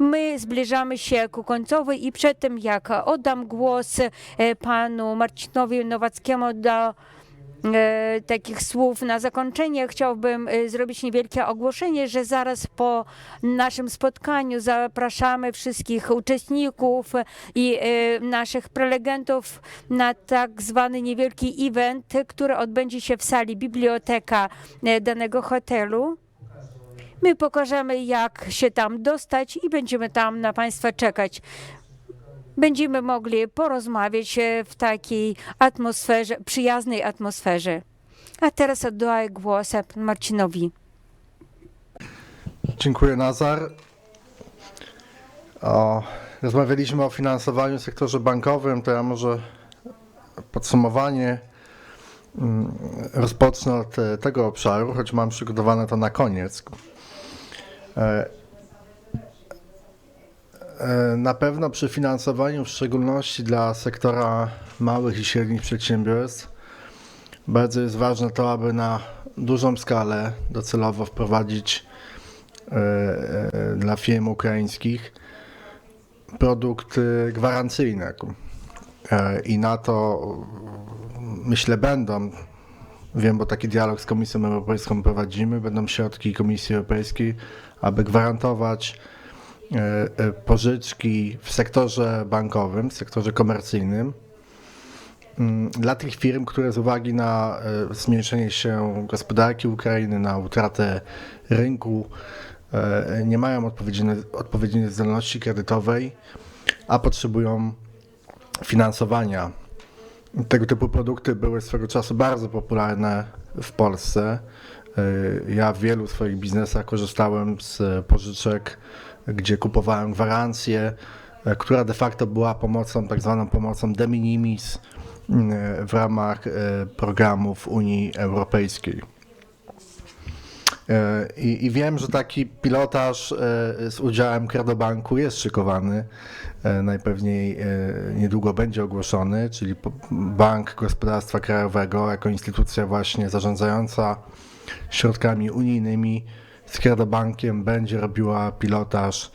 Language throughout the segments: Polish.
My zbliżamy się ku końcowi i przed tym jak oddam głos e, panu Marcinowi Nowackiemu do e, takich słów na zakończenie chciałbym e, zrobić niewielkie ogłoszenie, że zaraz po naszym spotkaniu zapraszamy wszystkich uczestników i naszych prelegentów na tak zwany niewielki event, który odbędzie się w sali biblioteka danego hotelu. My pokażemy, jak się tam dostać i będziemy tam na Państwa czekać. Będziemy mogli porozmawiać e, w takiej atmosferze, przyjaznej atmosferze. A teraz oddaję głos Marcinowi. Dziękuję Nazar. O, rozmawialiśmy o finansowaniu w sektorze bankowym, to ja może podsumowanie mm, rozpocznę od e, tego obszaru, choć mam przygotowane to na koniec. E, e, Na pewno przy finansowaniu, w szczególności dla sektora małych i średnich przedsiębiorstw, bardzo jest ważne to, aby na dużą skalę docelowo wprowadzić e, dla firm ukraińskich produkt gwarancyjny. I na to myślę będą, wiem, bo taki dialog z Komisją Europejską prowadzimy, będą środki Komisji Europejskiej, aby gwarantować e, e, pożyczki w sektorze bankowym, w sektorze komercyjnym mm, dla tych firm, które z uwagi na e, zmniejszenie się gospodarki Ukrainy, na utratę rynku, nie mają odpowiedniej zdolności kredytowej, a potrzebują finansowania. Tego typu produkty były swego czasu bardzo popularne w Polsce. E, Ja w wielu swoich biznesach korzystałem z pożyczek, gdzie kupowałem gwarancję, e, która de facto była pomocą, tak zwaną pomocą de minimis m, w ramach programów Unii Europejskiej. I, I wiem, że taki pilotaż z udziałem Kredobanku jest szykowany. Najpewniej niedługo będzie ogłoszony, czyli Bank Gospodarstwa Krajowego jako instytucja właśnie zarządzająca środkami unijnymi z Kredobankiem będzie robiła pilotaż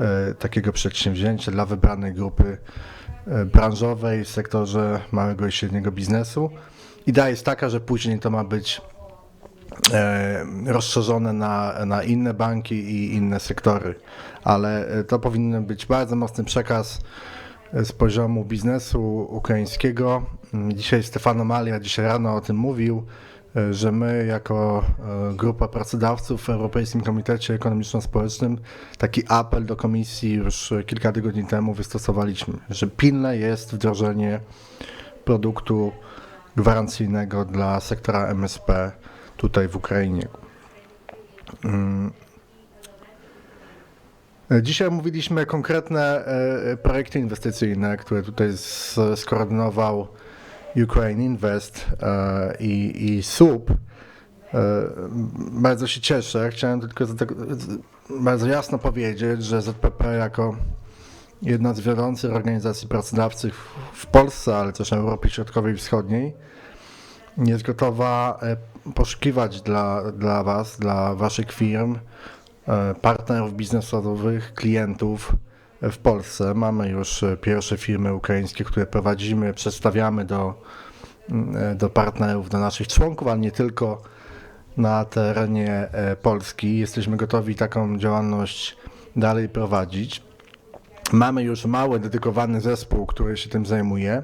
e, takiego przedsięwzięcia dla wybranej grupy e, branżowej w sektorze małego i średniego biznesu. Idea jest taka, że później to ma być e, rozszerzone na, na inne banki i inne sektory, ale to powinien być bardzo mocny przekaz z poziomu biznesu ukraińskiego. Mm, Dzisiaj Stefano Malia, dzisiaj rano o tym mówił, że my jako e, grupa pracodawców w Europejskim Komitecie Ekonomiczno-Społecznym taki apel do komisji już kilka tygodni temu wystosowaliśmy, że pilne jest wdrożenie produktu gwarancyjnego dla sektora MSP tutaj w Ukrainie. Mm. Dzisiaj mówiliśmy konkretne e, projekty inwestycyjne, które tutaj skoordynował Ukraine Invest e, i, i SUP. E, Bardzo się cieszę. Chciałem tylko bardzo jasno powiedzieć, że ZPP jako jedna z wiodących organizacji pracodawców w Polsce, ale też w Europie Środkowej i Wschodniej, jest gotowa e, poszukiwać dla, dla Was, dla Waszych firm, partnerów biznesowych, klientów w Polsce. Mamy już e, pierwsze firmy ukraińskie, które prowadzimy, przedstawiamy do, mm, e, do partnerów, do naszych członków, ale nie tylko na terenie e, Polski. Jesteśmy gotowi taką działalność dalej prowadzić. Mamy już mały, dedykowany zespół, który się tym zajmuje,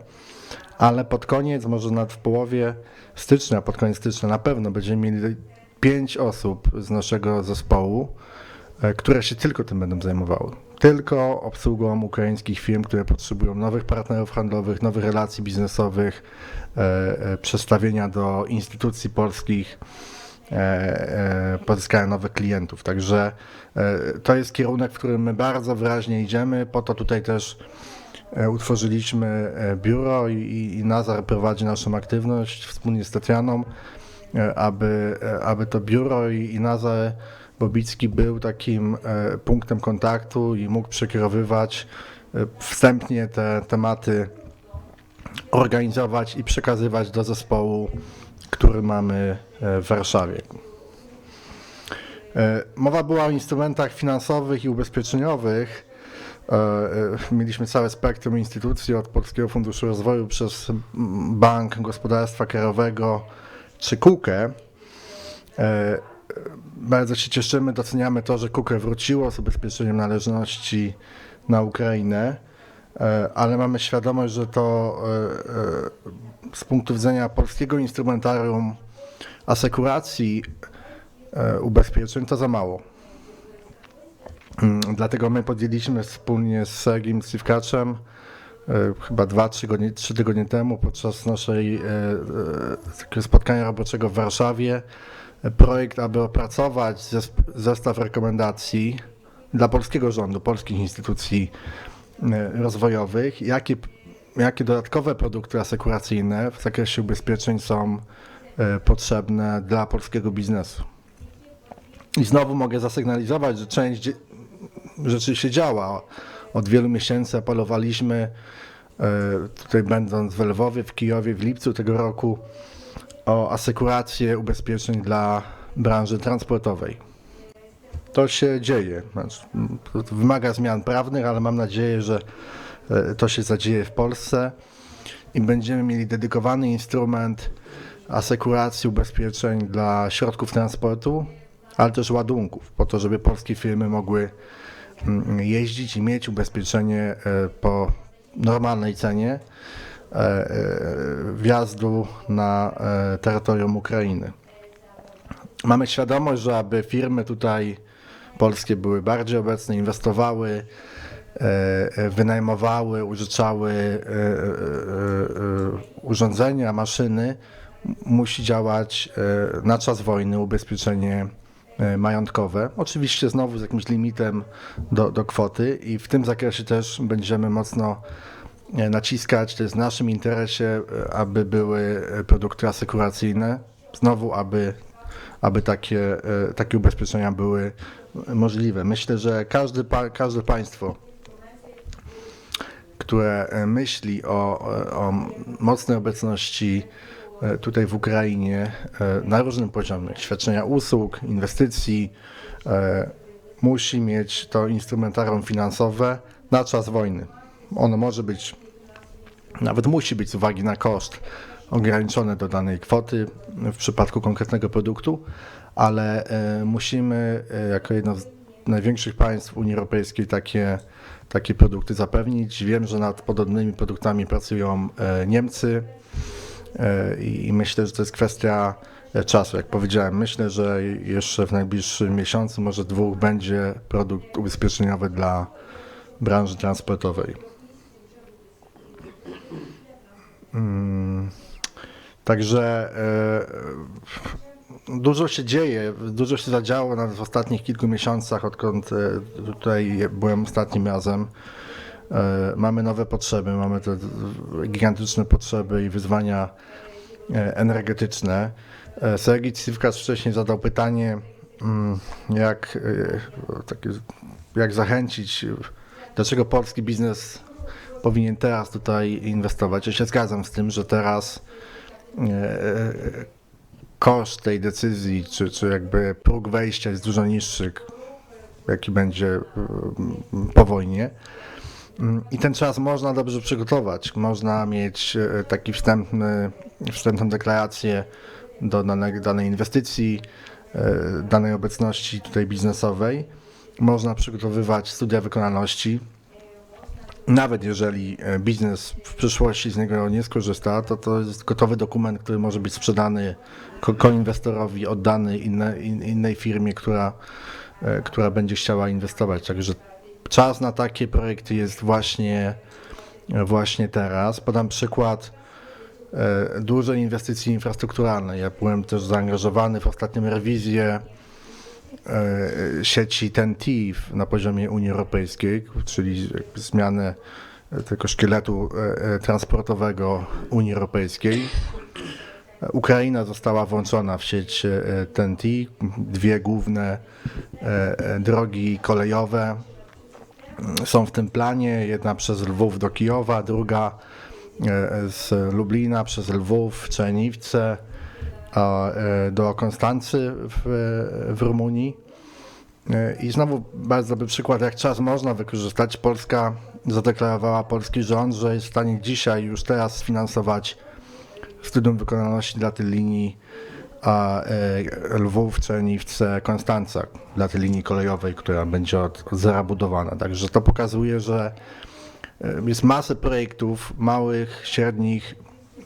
ale pod koniec, może nawet w połowie stycznia, pod koniec stycznia na pewno będziemy mieli pięć osób z naszego zespołu, które się tylko tym będą zajmowały. Tylko obsługą ukraińskich firm, które potrzebują nowych partnerów handlowych, nowych relacji biznesowych, e, e, przestawienia do instytucji polskich, e, pozyskania nowych klientów. Także to jest kierunek, w którym my bardzo wyraźnie idziemy. Po to tutaj też utworzyliśmy biuro i, i, Nazar prowadzi naszą aktywność wspólnie z Tatianą, aby, aby to biuro i, i Nazar Bobicki był takim e, punktem kontaktu i mógł przekierowywać e, wstępnie te tematy organizować i przekazywać do zespołu, który mamy e, w Warszawie. Mowa była o instrumentach finansowych i ubezpieczeniowych. Mieliśmy całe spektrum instytucji od Polskiego Funduszu Rozwoju przez Bank Gospodarstwa Krajowego czy KUKE. Bardzo się cieszymy, doceniamy to, że KUKE wróciło z ubezpieczeniem należności na Ukrainę, e, ale mamy świadomość, że to e, e, z punktu widzenia polskiego instrumentarium asekuracji ubezpieczeń to za mało. Mm, Dlatego my podjęliśmy wspólnie z Sergiem Sywkaczem e, chyba dwa, trzy tygodnie, trzy tygodnie temu podczas naszej spotkania roboczego w Warszawie projekt, aby opracować zestaw rekomendacji dla polskiego rządu, polskich instytucji e, rozwojowych, jakie, jakie dodatkowe produkty asekuracyjne w zakresie ubezpieczeń są e, potrzebne dla polskiego biznesu. I znowu mogę zasygnalizować, że część rzeczy się działa. Od wielu miesięcy apelowaliśmy, e, tutaj będąc w Lwowie, w Kijowie w lipcu tego roku, o asekurację ubezpieczeń dla branży transportowej. To się dzieje. Znaczy, wymaga zmian prawnych, ale mam nadzieję, że e, to się zadzieje w Polsce i będziemy mieli dedykowany instrument asekuracji ubezpieczeń dla środków transportu, ale też ładunków, po to, żeby polskie firmy mogły mm, jeździć i mieć ubezpieczenie e, po normalnej cenie wjazdu na e, terytorium Ukrainy. Mamy świadomość, że aby firmy tutaj polskie były bardziej obecne, inwestowały, e, e, wynajmowały, użyczały e, e, e, e, urządzenia, maszyny, musi działać e, na czas wojny ubezpieczenie e, majątkowe. Oczywiście znowu z jakimś limitem do, do kwoty i w tym zakresie też będziemy mocno e, naciskać. To jest w naszym interesie, e, aby były e, produkty asekuracyjne. Znowu, aby, aby takie, e, takie ubezpieczenia były możliwe. Myślę, że każdy, każde państwo, które e, myśli o, o mocnej obecności e, tutaj w Ukrainie e, na różnym poziomie świadczenia usług, inwestycji, e, musi mieć to instrumentarium finansowe na czas wojny. Ono może być, nawet musi być z uwagi na koszt ograniczone do danej kwoty w przypadku konkretnego produktu, ale e, musimy e, jako jedno z największych państw Unii Europejskiej takie, takie produkty zapewnić. Wiem, że nad podobnymi produktami pracują e, Niemcy i myślę, że to jest kwestia czasu. Jak powiedziałem, myślę, że jeszcze w najbliższym miesiącu, może dwóch, będzie produkt ubezpieczeniowy dla branży transportowej. Także e, dużo się dzieje, dużo się zadziało nawet w ostatnich kilku miesiącach, odkąd e, tutaj byłem ostatnim razem. E, Mamy nowe potrzeby, mamy te gigantyczne potrzeby i wyzwania energetyczne. Sergiej Sywkas wcześniej zadał pytanie, mm, jak, jak zachęcić, dlaczego polski biznes powinien teraz tutaj inwestować. Ja się zgadzam z tym, że teraz e, koszt tej decyzji, czy, czy jakby próg wejścia jest dużo niższy, jaki będzie mm, po wojnie. I ten czas można dobrze przygotować. Można mieć e, taki wstępny, wstępną deklarację do danej, danej inwestycji, e, danej obecności tutaj biznesowej. Można przygotowywać studia wykonalności. Nawet jeżeli e, biznes w przyszłości z niego nie skorzysta, to to jest gotowy dokument, który może być sprzedany ko- koinwestorowi, oddany inne, in, innej firmie, która, e, która będzie chciała inwestować. Także czas na takie projekty jest właśnie, właśnie teraz. Podam przykład e, dużej inwestycji infrastrukturalnej. Ja byłem też zaangażowany w ostatnią rewizję e, sieci TEN-T na poziomie Unii Europejskiej, czyli zmianę e, tego szkieletu e, e, transportowego Unii Europejskiej. E, Ukraina została włączona w sieć e, TEN-T, dwie główne e, e, drogi kolejowe mm, są w tym planie. Jedna przez Lwów do Kijowa, druga e, z Lublina przez Lwów, Czerniwce a, e, do Konstancy w, w Rumunii. E, I znowu bardzo dobry przykład, jak czas można wykorzystać. Polska zadeklarowała polski rząd, że jest w stanie dzisiaj, już teraz sfinansować studium wykonalności dla tej linii a, e, Lwów, Czerniwce, Konstanca, dla tej linii kolejowej, która będzie od, od zera budowana. Także to pokazuje, że e, jest masę projektów małych, średnich,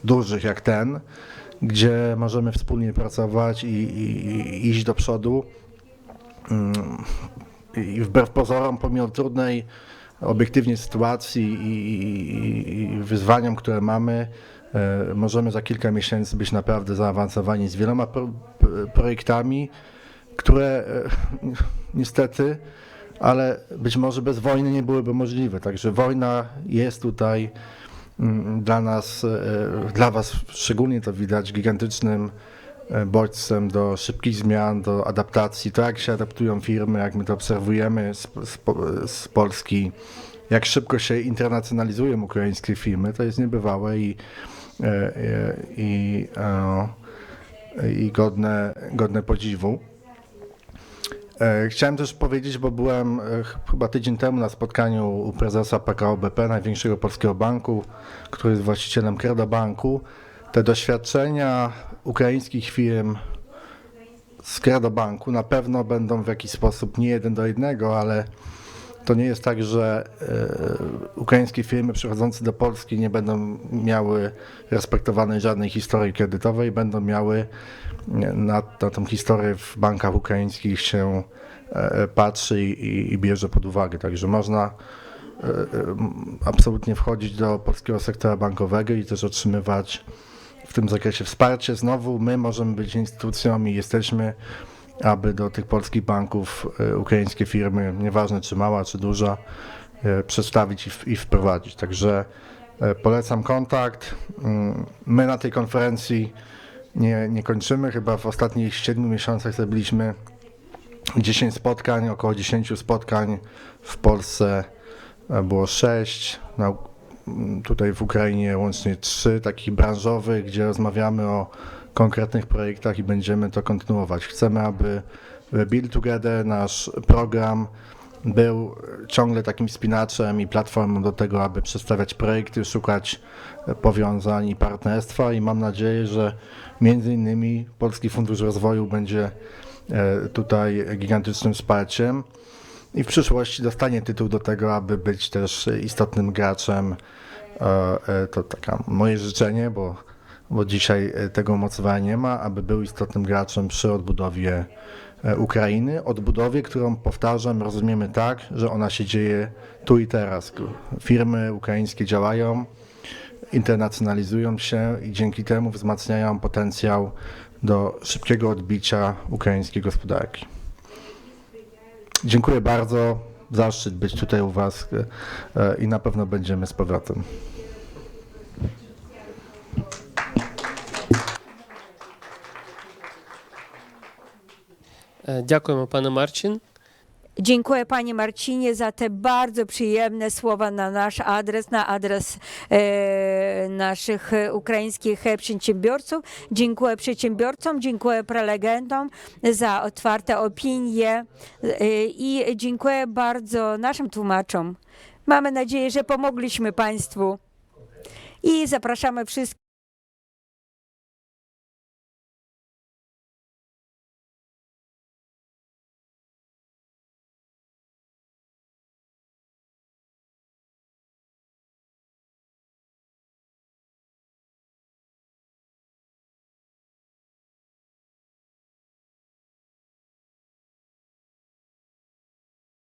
dużych jak ten, gdzie możemy wspólnie pracować i, i, i iść do przodu. Mm, I wbrew pozorom, pomimo trudnej obiektywnie sytuacji i, i, i wyzwaniom, które mamy, e, możemy za kilka miesięcy być naprawdę zaawansowani z wieloma pro, projektami, które e, niestety, ale być może bez wojny nie byłyby możliwe. Także wojna jest tutaj dla nas, e, dla Was szczególnie to widać, gigantycznym e, bodźcem do szybkich zmian, do adaptacji. To jak się adaptują firmy, jak my to obserwujemy z, z, z Polski, jak szybko się internacjonalizują ukraińskie firmy, to jest niebywałe i, e, e, i, e, i godne, godne podziwu. E, Chciałem też powiedzieć, bo byłem e, ch- chyba tydzień temu na spotkaniu u prezesa PKO BP, największego polskiego banku, który jest właścicielem Credo Banku. Te doświadczenia ukraińskich firm z Credo Banku na pewno będą w jakiś sposób nie jeden do jednego, ale to nie jest tak, że e, ukraińskie firmy przychodzące do Polski nie będą miały respektowanej żadnej historii kredytowej, będą miały na, na tą historię w bankach ukraińskich się e, patrzy i, i bierze pod uwagę. Także można m, absolutnie wchodzić do polskiego sektora bankowego i też otrzymywać w tym zakresie wsparcie. Znowu my możemy być instytucją i jesteśmy, aby do tych polskich banków e, ukraińskie firmy, nieważne czy mała, czy duża, e, przedstawić i, wprowadzić. Także e, polecam kontakt. Mm, My na tej konferencji nie, nie kończymy. Chyba w ostatnich 7 miesiącach zrobiliśmy 10 spotkań, około 10 spotkań. W Polsce było 6. Na, tutaj w Ukrainie łącznie 3 takich branżowych, gdzie rozmawiamy o konkretnych projektach i będziemy to kontynuować. Chcemy, aby Build Together, nasz program, był ciągle takim spinaczem i platformą do tego, aby przedstawiać projekty, szukać powiązań i partnerstwa i mam nadzieję, że między innymi Polski Fundusz Rozwoju będzie e, tutaj gigantycznym wsparciem i w przyszłości dostanie tytuł do tego, aby być też istotnym graczem. E, e, To taka moje życzenie, bo, bo dzisiaj e, tego umocowania nie ma, aby był istotnym graczem przy odbudowie e, Ukrainy. Odbudowie, którą powtarzam, rozumiemy tak, że ona się dzieje tu i teraz. Firmy ukraińskie działają, internacjonalizują się i dzięki temu wzmacniają potencjał do szybkiego odbicia ukraińskiej gospodarki. Dziękuję bardzo. Zaszczyt być tutaj u Was e, i na pewno będziemy z powrotem. Дякуємо, пане Марчин. Dziękuję Panie Marcinie za te bardzo przyjemne słowa na nasz adres, na adres e, naszych e, ukraińskich e, przedsiębiorców. Dziękuję przedsiębiorcom, dziękuję prelegentom za otwarte opinie e, i dziękuję bardzo naszym tłumaczom. Mamy nadzieję, że pomogliśmy Państwu i zapraszamy wszystkich.